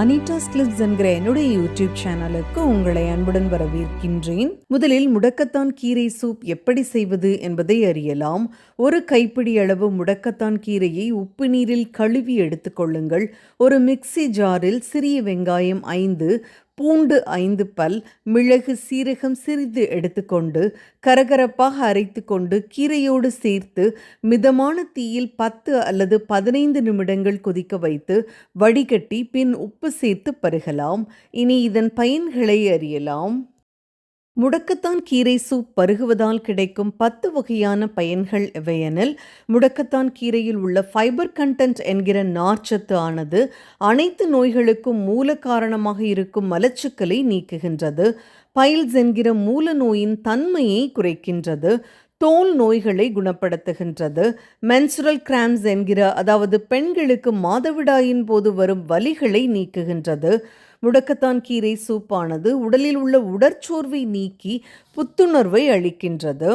Anita's clips என்கிற என்னுடைய YouTube சேனலுக்கு உங்களை அன்புடன் வரவேற்கின்றேன். முதலில் முடக்கத்தான் கீரை சூப் எப்படி செய்வது என்பதை அறியலாம். ஒரு கைப்பிடி அளவு முடக்கத்தான் கீரையை உப்பு நீரில் கழுவி எடுத்துக்கொள்ளுங்கள் ஒரு மிக்ஸி ஜாரில் சிறிய வெங்காயம் ஐந்து பூண்டு ஐந்து பல் மிளகு சீரகம் சிறிது எடுத்துக்கொண்டு கரகரப்பாக அரைத்து கொண்டு கீரையோடு சேர்த்து மிதமான தீயில் பத்து அல்லது பதினைந்து நிமிடங்கள் கொதிக்க வைத்து வடிகட்டி பின் உப்பு சேர்த்து பருகலாம். இனி இதன் பயன்களை அறியலாம். முடக்கத்தான் கீரை சூப் பருகுவதால் கிடைக்கும் பத்து வகையான பயன்கள் எவையெனில் முடக்கத்தான் கீரையில் உள்ள ஃபைபர் கண்டென்ட் என்கிற நார்ச்சத்து ஆனது அனைத்து நோய்களுக்கும் மூல காரணமாக இருக்கும் மலச்சுக்களை நீக்குகின்றது. பைல்ஸ் என்கிற மூல நோயின் தன்மையை குறைக்கின்றது. தோல் நோய்களை குணப்படுத்துகின்றது. மென்சுரல் கிராம்ஸ் என்கிற அதாவது பெண்களுக்கு மாதவிடாயின் போது வரும் வலிகளை நீக்குகின்றது. முடக்கத்தான் கீரை சூப்பானது உடலில் உள்ள உடற்சோர்வை நீக்கி புத்துணர்வை அளிக்கின்றது.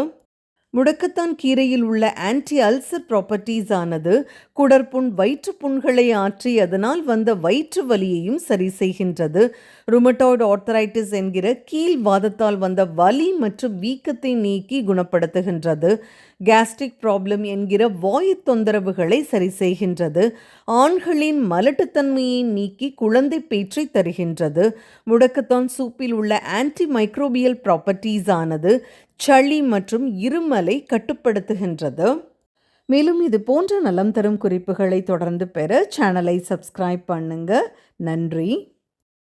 முடக்கத்தான் கீரையில் உள்ள ஆன்டி அல்சர் ப்ராப்பர்ட்டிஸ் ஆனது குடற்புண் வயிற்றுப்புண்களை ஆற்றி அதனால் வந்த வயிற்று வலியையும் சரி செய்கின்றது. ருமட்டாய்டு ஆர்த்தரைட்டிஸ் என்கிற கீழ் வாதத்தால் வந்த வலி மற்றும் வீக்கத்தை நீக்கி குணப்படுத்துகின்றது. கேஸ்ட்ரிக் ப்ராப்ளம் என்கிற வாயு தொந்தரவுகளை சரி செய்கின்றது. ஆண்களின் மலட்டுத்தன்மையை நீக்கி குழந்தை பேச்சை தருகின்றது. முடக்கத்தான் சூப்பில் உள்ள ஆன்டி மைக்ரோபியல் ப்ராப்பர்ட்டிஸ் ஆனது சளி மற்றும் இருமலை கட்டுப்படுத்துகின்றது. மேலும் இது போன்ற நலம் தரும் குறிப்புகளை தொடர்ந்து பெற சேனலை சப்ஸ்கிரைப் பண்ணுங்க. நன்றி.